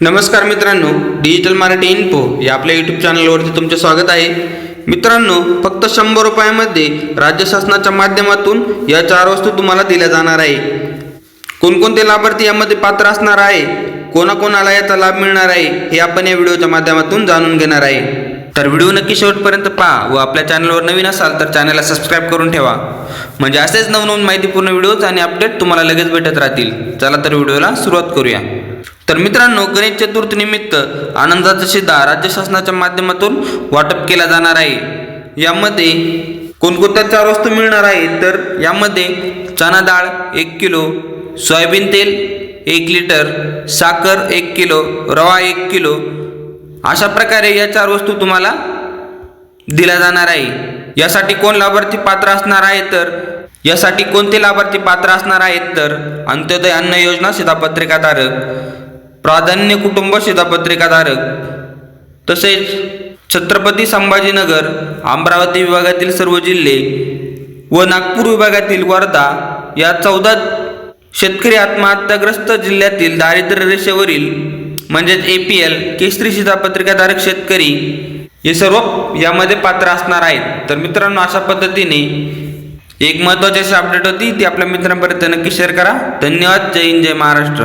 नमस्कार मित्रांनो digital Marathi info या आपल्या यूट्यूब चॅनलवरती तुमचे स्वागत आहे. मित्रांनो फक्त शंभर रुपयामध्ये राज्य शासनाच्या माध्यमातून या चार वस्तू तुम्हाला दिल्या जाणार आहे. कोणकोणते लाभार्थी यामध्ये पात्र असणार आहे? कोणाकोणाला याचा लाभ मिळणार आहे? हे आपण या व्हिडिओच्या माध्यमातून जाणून घेणार आहे. तर व्हिडिओ नक्की शेवटपर्यंत पहा व आपल्या चॅनलवर नवीन असाल तर चॅनलला सबस्क्राईब करून ठेवा. म्हणजे असेच नवनवीन माहितीपूर्ण व्हिडिओज आणि अपडेट तुम्हाला लगेच भेटत राहतील. चला तर व्हिडिओला सुरुवात करूया. तर मित्रांनो गणेश चतुर्थी निमित्त आनंदाचा शिधा राज्य शासनाच्या माध्यमातून वाटप केला जाणार आहे. यामध्ये कोणकोणत्या चार वस्तू मिळणार आहेत? तर यामध्ये चना डाळ एक किलो सोयाबीन तेल एक लिटर साखर एक किलो रवा एक किलो अशा प्रकारे या चार वस्तू तुम्हाला दिल्या जाणार आहे. यासाठी कोण लाभार्थी पात्र असणार आहे? तर यासाठी कोणते लाभार्थी पात्र असणार आहेत तर अंत्योदय अन्न योजना शिधापत्रिकाधारक प्राधान्य कुटुंब शिधापत्रिकाधारक तसेच छत्रपती संभाजीनगर अमरावती विभागातील सर्व जिल्हे व नागपूर विभागातील वर्धा या चौदा शेतकरी आत्महत्याग्रस्त जिल्ह्यातील दारिद्र्य रेषेवरील म्हणजेच ए पी एल केसरी शिधापत्रिकाधारक शेतकरी हे सर्व यामध्ये पात्र असणार आहेत. तर मित्रांनो अशा पद्धतीने एक महत्त्वाची अशी अपडेट होती ती आपल्या मित्रांपर्यंत नक्की शेअर करा. धन्यवाद. जय हिंद जय महाराष्ट्र.